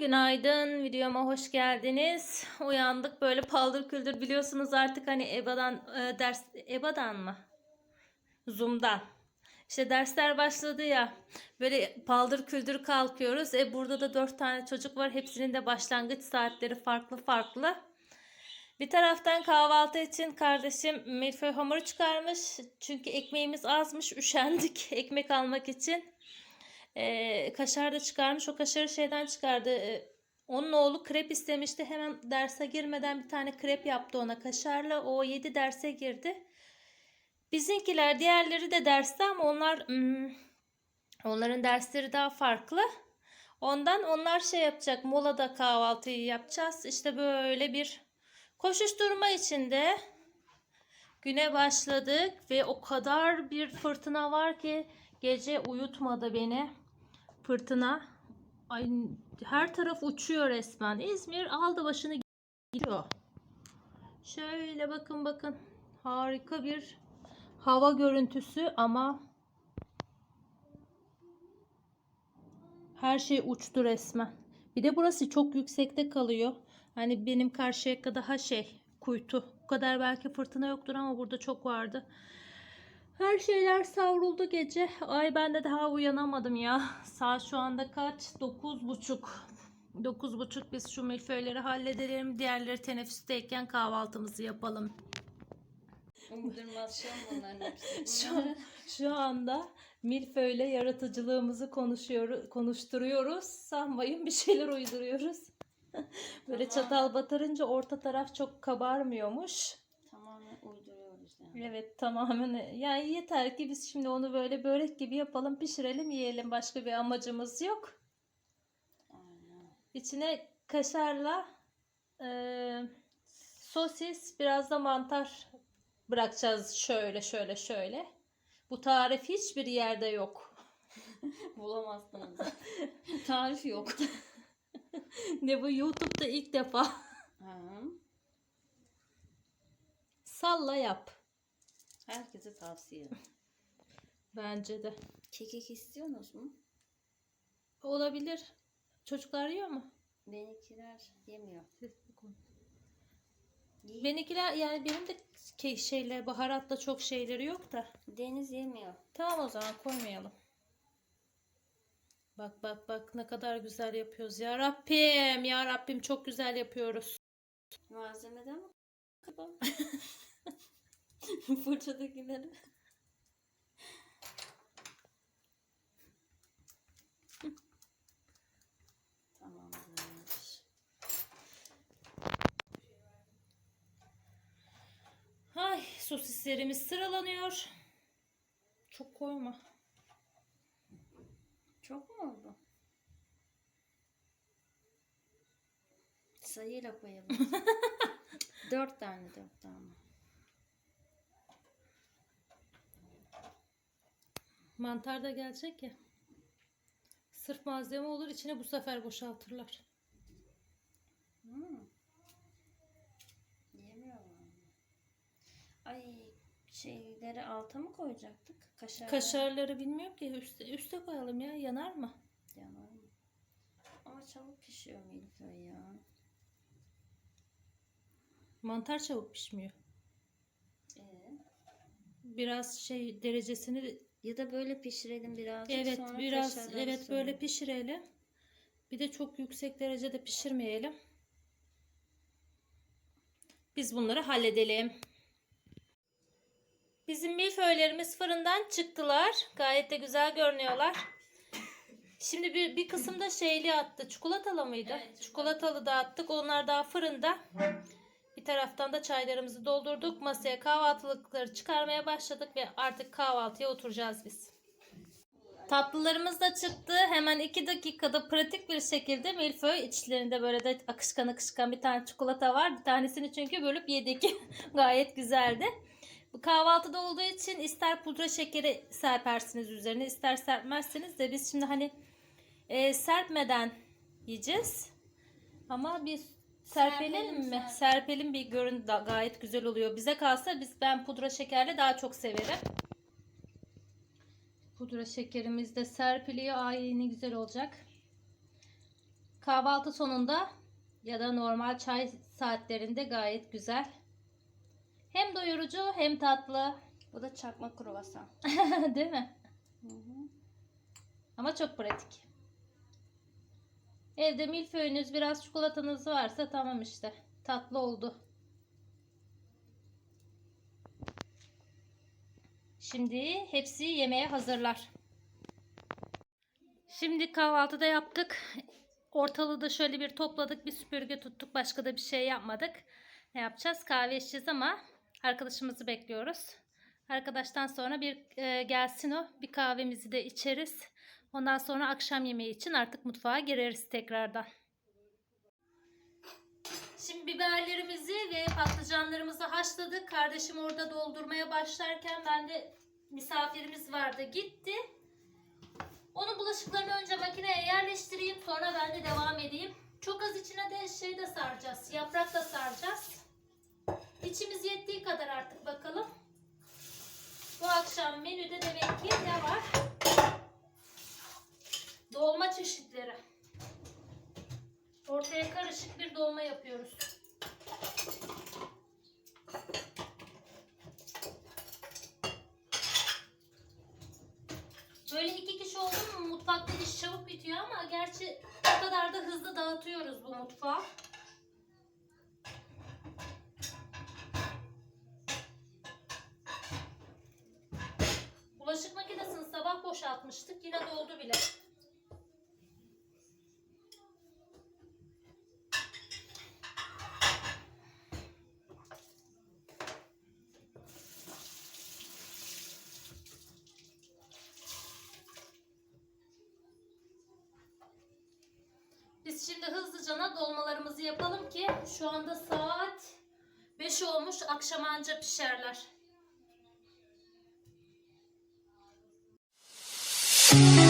günaydın. Videoma hoş geldiniz. Uyandık böyle paldır küldür biliyorsunuz artık hani EBA'dan e, ders EBA'dan mı? Zoom'dan. İşte dersler başladı ya. Böyle paldır küldür kalkıyoruz. E burada da dört tane çocuk var. Hepsinin de başlangıç saatleri farklı farklı. Bir taraftan kahvaltı için kardeşim milföy hamuru çıkarmış. Çünkü ekmeğimiz azmış. Üşendik ekmek almak için. Ee, kaşar da çıkarmış. O kaşarı şeyden çıkardı. Ee, onun oğlu krep istemişti. Hemen derse girmeden bir tane krep yaptı ona kaşarla. O yedi derse girdi. Bizimkiler diğerleri de derste ama onlar hmm, onların dersleri daha farklı. Ondan onlar şey yapacak. Molada kahvaltıyı yapacağız. İşte böyle bir koşuşturma içinde güne başladık ve o kadar bir fırtına var ki gece uyutmadı beni. Fırtına. Ay, her taraf uçuyor resmen. İzmir aldı başını gidiyor. Şöyle bakın bakın. Harika bir hava görüntüsü ama her şey uçtu resmen. Bir de burası çok yüksekte kalıyor. Hani benim Karşıyaka daha şey kuytu. Bu kadar belki fırtına yoktur ama burada çok vardı. Her şeyler savruldu gece. Ay ben de daha uyanamadım ya. Saat şu anda kaç? Dokuz buçuk. Dokuz buçuk biz şu milföyleri halledelim. Diğerleri teneffüsteyken kahvaltımızı yapalım. An bunların hepsi. Şu, şu anda milföyle yaratıcılığımızı konuşuyoruz, konuşturuyoruz. Sanmayın bir şeyler uyduruyoruz. Böyle Tamam. çatal batırınca orta taraf çok kabarmıyormuş. Yani. Evet tamamen yani yeter ki biz şimdi onu böyle börek gibi yapalım pişirelim yiyelim başka bir amacımız yok. Aynen. İçine kaşarla eee, sosis biraz da mantar bırakacağız şöyle şöyle şöyle. Bu tarif hiçbir yerde yok. Bulamazsınız. Tarif yok. Ne bu YouTube'da ilk defa. Ha. Salla yap. Herkese tavsiye. Bence de. Kekik istiyorsunuz mu? Olabilir. Çocuklar yiyor mu? Benimkiler yemiyor. Yiyin. Benimkiler yani benim de ke- şeyler baharatla çok şeyleri yok da. Deniz yemiyor. Tamam o zaman koymayalım. Bak bak bak ne kadar güzel yapıyoruz ya Rabbim ya Rabbim çok güzel yapıyoruz. Malzemeden mi? Fırçadakileri. Tamamdır. Ay sosislerimiz sıralanıyor. Çok koyma. Çok mu oldu? Sayıyla koyalım. dört tane dört tane. Mantar da gelecek ya. Sırf malzeme olur içine bu sefer boşaltırlar. Hmm. Ay şeyleri alta mı koyacaktık? Kaşar. Kaşarları bilmiyorum ki üste, üste koyalım ya yanar mı? Yanar mı? Ama çabuk pişiyor milföy ya. Mantar çabuk pişmiyor. Ee, Biraz şey derecesini ya da böyle pişirelim birazcık Evet sonra biraz kaşarları evet böyle pişirelim. Bir de çok yüksek derecede pişirmeyelim. Biz bunları halledelim. Bizim milföylerimiz fırından çıktılar. Gayet de güzel görünüyorlar. Şimdi bir, bir kısımda şeyli attı. Çikolatalı mıydı? Evet, Çikolatalı da attık. Onlar daha fırında. Bir taraftan da çaylarımızı doldurduk. Masaya kahvaltılıkları çıkarmaya başladık ve artık kahvaltıya oturacağız biz. Tatlılarımız da çıktı. Hemen 2 dakikada pratik bir şekilde milföy içlerinde böyle de akışkan akışkan bir tane çikolata var. Bir tanesini çünkü bölüp yedik. Gayet güzeldi. Bu kahvaltıda olduğu için ister pudra şekeri serpersiniz üzerine ister serpmezsiniz de biz şimdi hani e, serpmeden yiyeceğiz. Ama bir serpelim Serpelim, mi? serpelim. Serpelim bir görün da gayet güzel oluyor. Bize kalsa biz ben pudra şekerle daha çok severim. Pudra şekerimiz de serpiliyor. Ay ne güzel olacak. kahvaltı sonunda ya da normal çay saatlerinde gayet güzel. Hem doyurucu hem tatlı. Bu da çakma kruvasan. Değil mi? Hı hı. Ama çok pratik. Evde milföyünüz biraz çikolatanız varsa tamam işte. Tatlı oldu. Şimdi hepsi yemeğe hazırlar. Şimdi kahvaltıda yaptık. Ortalığı da şöyle bir topladık. Bir süpürge tuttuk. Başka da bir şey yapmadık. Ne yapacağız? Kahve içeceğiz ama arkadaşımızı bekliyoruz. Arkadaştan sonra bir e, gelsin o. Bir kahvemizi de içeriz. Ondan sonra akşam yemeği için artık mutfağa gireriz tekrardan. Şimdi biberlerimizi ve patlıcanlarımızı haşladık. Kardeşim orada doldurmaya başlarken ben de misafirimiz vardı gitti. Onun bulaşıklarını önce makineye yerleştireyim sonra ben de devam edeyim. Çok az içine de şey de saracağız. Yaprak da saracağız. İçimiz yettiği kadar artık bakalım. Bu akşam menüde demek ki ne var? Dolma çeşitleri. Ortaya karışık bir dolma yapıyoruz. Böyle iki kişi oldu mu mutfakta iş çabuk bitiyor ama gerçi o kadar da hızlı dağıtıyoruz bu mutfağı. Şimdi hızlıca dolmalarımızı yapalım ki şu anda saat 5 olmuş. Akşam anca pişerler. Çok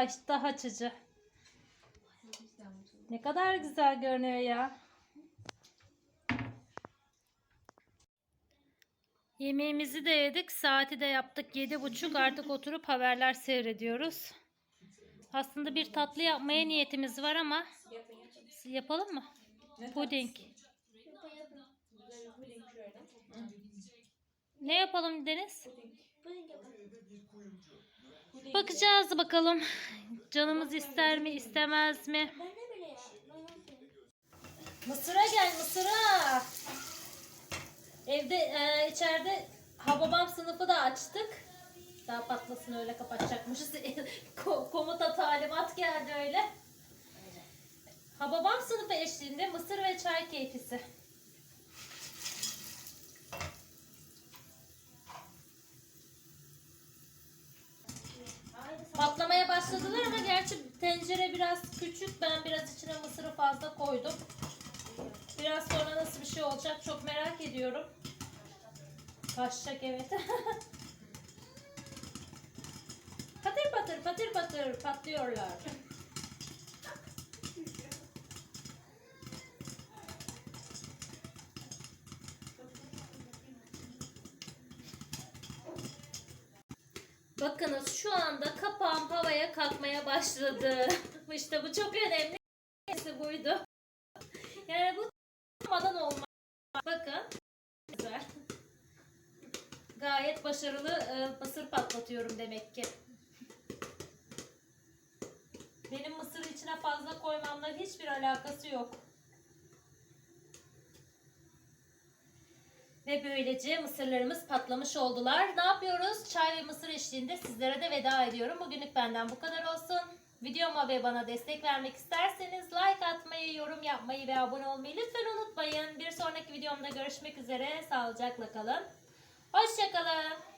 Ay iştah açıcı. Ne kadar güzel görünüyor ya. Yemeğimizi de yedik. Saati de yaptık. Yedi buçuk. Artık oturup haberler seyrediyoruz. Aslında bir tatlı yapmaya niyetimiz var ama yapalım mı? Puding. Ne yapalım Deniz? Bakacağız bakalım. Canımız ister mi istemez mi? Mısır'a gel Mısır'a. Evde e, içeride Hababam sınıfı da açtık. Daha patlasın öyle kapatacakmışız. Ko- Komuta talimat geldi. Öyle. Hababam sınıfı eşliğinde mısır ve çay keyfisi. Başladılar ama gerçi tencere biraz küçük. Ben biraz içine mısırı fazla koydum. Biraz sonra nasıl bir şey olacak çok merak ediyorum. Kaçacak evet. patır patır patır patır patlıyorlar. Bakınız şu anda kalkmaya başladı. işte bu çok önemli. Neyse buydu. Yani bu olmadan olmaz. Bakın. Güzel. Gayet başarılı e, mısır patlatıyorum demek ki. Benim mısırı içine fazla koymamla hiçbir alakası yok. Ve böylece mısırlarımız patlamış oldular. Ne yapıyoruz? Çay ve mısır eşliğinde sizlere de veda ediyorum. Bugünlük benden bu kadar olsun. Videoma ve bana destek vermek isterseniz like atmayı, yorum yapmayı ve abone olmayı lütfen unutmayın. Bir sonraki videomda görüşmek üzere. Sağlıcakla kalın. Hoşçakalın.